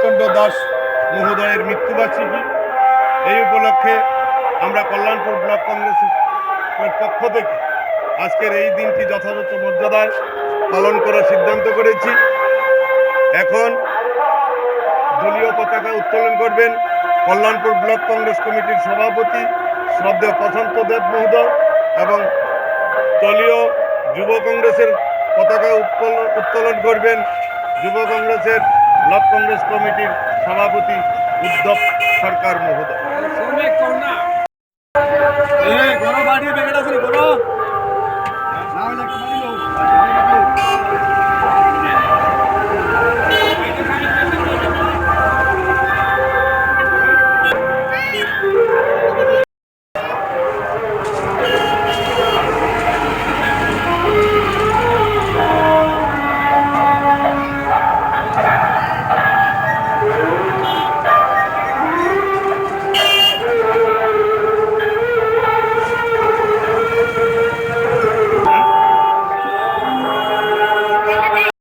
শ্যামচন্দ্র দাস মহোদয়ের মৃত্যুবার্ষিকী। এই উপলক্ষে আমরা কল্যাণপুর ব্লক কংগ্রেসের পক্ষ থেকে আজকের এই দিনটি যথাযথ মর্যাদায় পালন করার সিদ্ধান্ত করেছি। এখন দলীয় পতাকা উত্তোলন করবেন কল্যাণপুর ব্লক কংগ্রেস কমিটির সভাপতি শ্রদ্ধেয় প্রশান্ত দেব মহোদয় এবং দলীয় যুব কংগ্রেসের পতাকা উত্তোলন করবেন যুব কংগ্রেসের ব্লক কংগ্রেস কমিটির সভাপতি উদ্ধব সরকার মহোদয়।